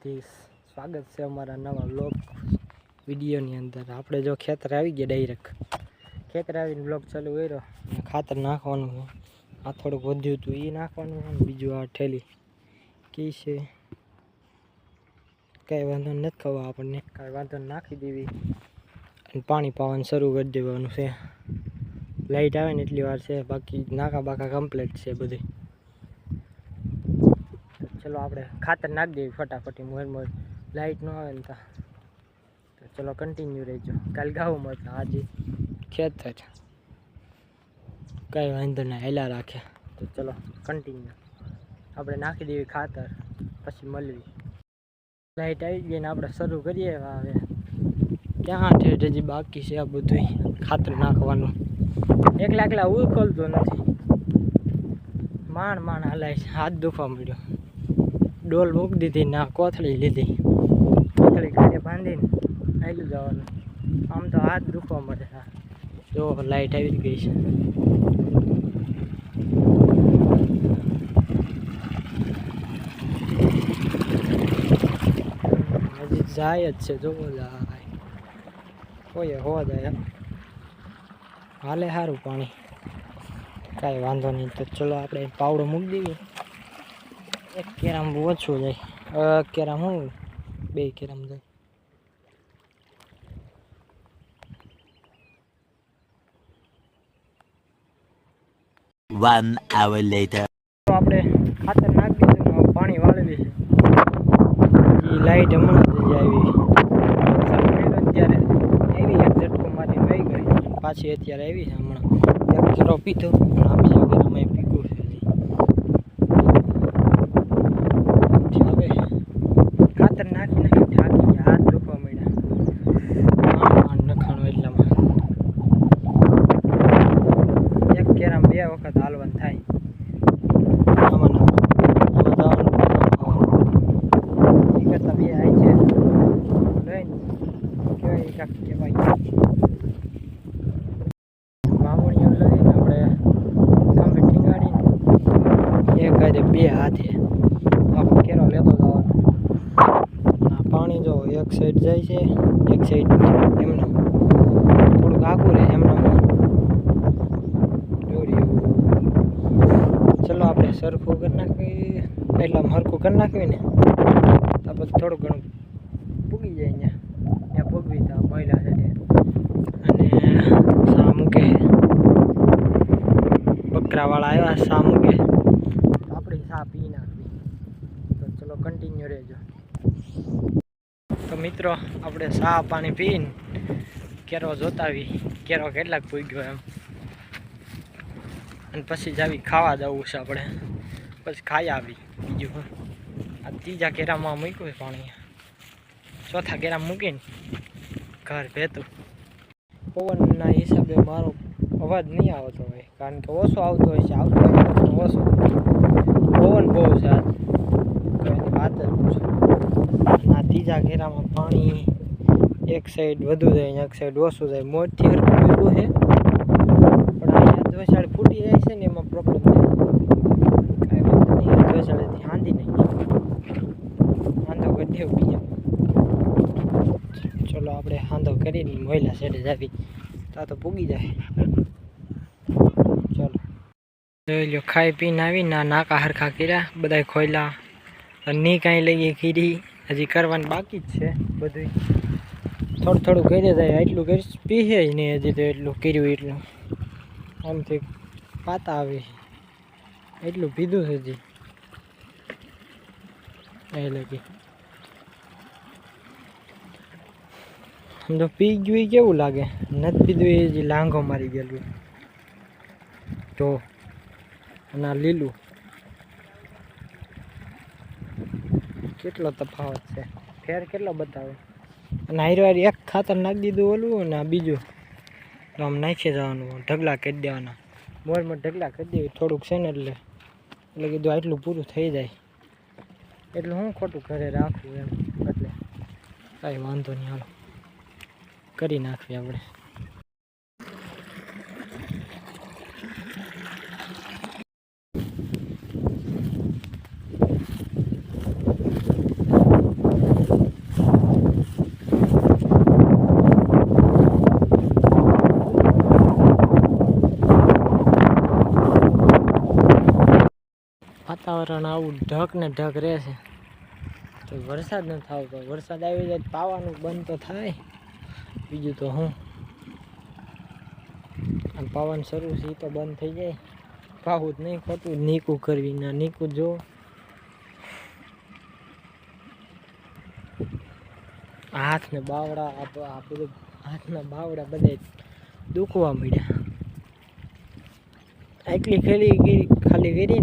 દ્વારકાધીશ સ્વાગત છે અમારા નવા બ્લોગ વિડીયોની અંદર. આપણે જો ખેતર આવી ગયા ડાયરેક્ટ ખેતર આવીને બ્લોગ ચાલુ કર્યો. ખાતર નાખવાનું આ થોડુંક વધ્યું હતું એ નાખવાનું બીજું આ ઠેલી. કી છે? કાંઈ વાંધો નથી ખવા આપણને. કાંઈ વાંધો નાખી દેવી. અને પાણી પાવાનું શરૂ કરી દેવાનું છે. લાઈટ આવે ને એટલી વાર છે. બાકી નાકા બાકા કમ્પ્લીટ છે બધી. ચલો આપણે ખાતર નાખી દેવી ફટાફટી મોર મોર લાઈટ ન આવે ને તો. ચલો કન્ટિન્યુ રહેજો. કાલ ગાવું મળતા આજે ખેતર કાંઈ વાંધો ના હેલા રાખે. તો ચલો કન્ટિન્યુ આપણે નાખી દેવી ખાતર, પછી મળવી લાઈટ આવી ગઈ ને આપણે શરૂ કરીએ હવે. ક્યાં ઠેઠ હજી બાકી છે આ બધું ખાતર નાખવાનું. એકલા એકલા ઉખલતો નથી. માણ માણ હલાય હાથ દુખવા મળ્યો ડોલ મૂકી દીધી ના કોથળી લીધી. કોથળી ઘરે બાંધીને આવી જવાનું. આમ તો હાથ દુખવા મળે હા જો લાઈટ આવી જ ગઈ છે. હજી જાય જ છે, જોવો જાય. કોઈ હોવા જાય હાલે સારું પાણી. કાંઈ વાંધો નહીં, તો ચલો આપણે પાવડો મૂકી દઈએ. એક કેરામ ઓછું જાય. કેરમ હું બે કેરમ જાય. Hour later. આપણે ખાતર નાખી દીધું પાણી વાળવી છે. એ લાઈટ હમણાં જ આવી. ત્યારે આવી એક ઝટકો મારી વહી ગઈ પાછી અત્યારે આવી છે હમણાં. એક પીધો. બીજા કેરામાં પીગું છે હજી હવે ખાતર નાખી નાખી થાકી ગયા હાથ દુખવા માંડ્યા માંડ માંડ નખાણું એટલામાં એક કેરામ બે વખત હાલવાનું થાય આમાં ના આમાં જવાનું ઈ કરતાં બે આય છે લઈને કહેવાય ઈ કાંઈક કહેવાય વાવણીઓ લઈને આપણે ખંભે ટીંગાડીને બે હાથે. આખો કેરો લેતો જવાનો. પાણી જો એક સાઈડ જાય છે, એક સાઈડ એમને થોડુંક આખું રહે, એમને ચલો આપણે સરખું કરી નાખીએ. એટલા હરખું કરી નાખીએ ને, તો પછી થોડું ઘણું પૂગી જાય અહીંયા. ત્યાં પૂગવી તો મહિલા છે અને સા મૂકે બકરાવાળા આવ્યા સા મૂકે તો આપણી સા પી નાખવી તો ચલો કન્ટિન્યુ રહેજો તો મિત્રો, આપણે સા પાણી પીને કેરો જોતાવી. કેરો કેટલાક પૂગ્યો એમ. અને પછી જાવી ખાવા જવું છે આપણે. પછી ખાઈ આવી. બીજું આ ત્રીજા કેરામાં મૂક્યું પાણી ચોથા કેરા મૂકીને ઘર ભેતું. પવનના હિસાબે મારો અવાજ નહીં આવતો હોય. કારણ કે ઓછો આવતો હોય છે. આવતો હોય ઓછો. પવન બહુ છે વાત જ પૂછો. આ ત્રીજા ઘેરામાં પાણી એક સાઈડ વધુ જાય એક સાઈડ ઓછું જાય. મોટથી હરખું છે. પણ અહીંયા દ્વેષાળ ફૂટી જાય છે ને એમાં પ્રોબ્લેમ થાય. કાંઈ નહીં દ્વેષાળેથી હાંધી નહીં હાંધો કરી દેવું બીજા. ચલો આપણે હાંધો કરીને મહિલા સેડે જાવી તા તો પૂગી જાય. જોઈ લો ખાઈ પીને આવીને ના નાકા હરખા કર્યા, બધાય ખોયલા. ની કાંઈ લઈએ ખીરી હજી કરવાનું બાકી જ છે બધું થોડું થોડું કરી જાય એટલું કરી પીએ જ નહીં હજી તો એટલું કર્યું એટલું. આમથી પાતા આવે. એટલું પીધું છે હજી. એ લગી. તો પી ગયું એ કેવું લાગે? નથી પીધું એ હજી લાંઘો મારી ગયેલું. તો, અને લીલું. કેટલો તફાવત છે? ફેર કેટલો બતાવે? અને હારી એક ખાતર નાખી દીધું ઓલું અને બીજું. તો આમ નાખી જવાનું ઢગલા કરી દેવાના. મોરમાં ઢગલા કરી દેવી, થોડુંક છે ને એટલે. એટલે કીધું આટલું પૂરું થઈ જાય. એટલે હું ખોટું ઘરે રાખું એમ. એટલે કાંઈ વાંધો નહીં, હાલો. કરી નાખવી આપણે. વાતાવરણ આવું ઢક ને ઢક રહેશે તો વરસાદ ન આવતો વરસાદ આવી જાય પાવાનું બંધ તો થાય. બીજું તો હું? પવન શરૂ છે તો બંધ થઈ જાય. પાવું જ નહીં ખોટું, નીકું કરવી ના નીકું, જો. હાથ ને બાવડા, આ તો આ બધું હાથના બાવડા બધે દુખવા મળ્યા એટલી ખેલી ખાલી કરી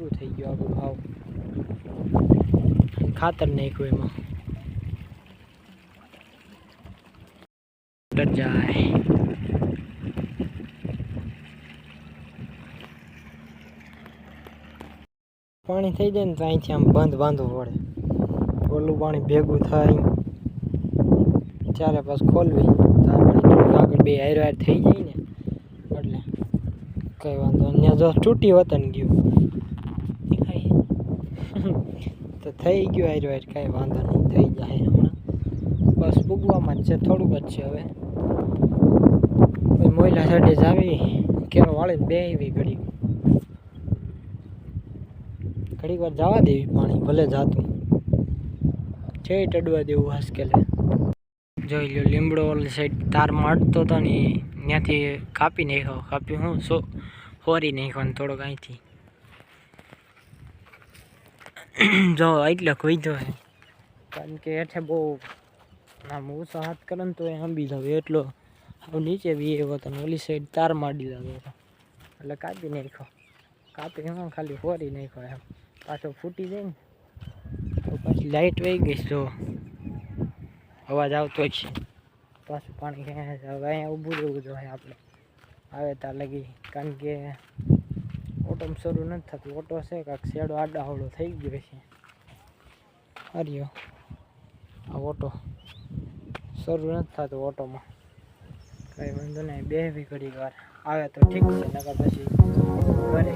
પૂરું થઈ ગયું આપણું ભાવ. ખાતર નાખ્યું એમાં. ડર જાય. પાણી થઈ જાય ને તો અહીંથી આમ બંધ બાંધવું પડે. ઓલું પાણી ભેગું થાય. ત્યારે પાછું ખોલવી. પાણી આગળ બે હાર થઈ જાય ને. એટલે કઈ વાંધો નહીં. ત્યાં જો તૂટી વતન ગયું. તો થઈ ગયું હાર હાર કાંઈ વાંધો નહીં, થઈ જાય હમણાં. બસ પૂગવામાં જ છે, થોડુંક જ છે હવે. મોયલા સાઈડે જ આવી કેરો વાળીને બે આવી ઘડી ઘડીક વાર જવા દેવી પાણી, ભલે જાતું. છે ટડવા દેવું હસકેલે. જોઈ લ્યો, લીમડો ઓલી સાઈડ તાર મારતો હતો ને ત્યાંથી કાપી નાખ્યો. કાપી હું, સો, ફોરી નાખ્યો ને થોડોક અહીંથી. જો એટલે ખોઈજો છે કારણ કે હેઠે બહુ આમ ઊંચો હાથ કરે ને તો એ આંબી જાવ. એટલો હવે નીચે બી એવો હતો ઓલી સાઈડ તાર માડી હતો એટલે કાપી નાખ્યો. કાપી હું ખાલી હોરી નાખ્યો એમ. પાછો ફૂટી જાય ને, તો પાછી લાઈટ વહી ગઈ જો. અવાજ આવતો જ છે. પાછું પાણી હવે અહીંયા ઊભું રહેવું જોઈએ આપણે. આવે ત્યાં લગી. કારણ કે ઓટોમાં શરૂ નથી થતું. ઓટો છે, કાંક શેડો આડાહોળો થઈ ગયો છે. હરિયો આ ઓટો શરૂ નથી થતું ઓટોમાં. કંઈ વાંધો નહીં બે બી ઘડી વાર. આવે તો ઠીક છે, નકર પછી ઘરે.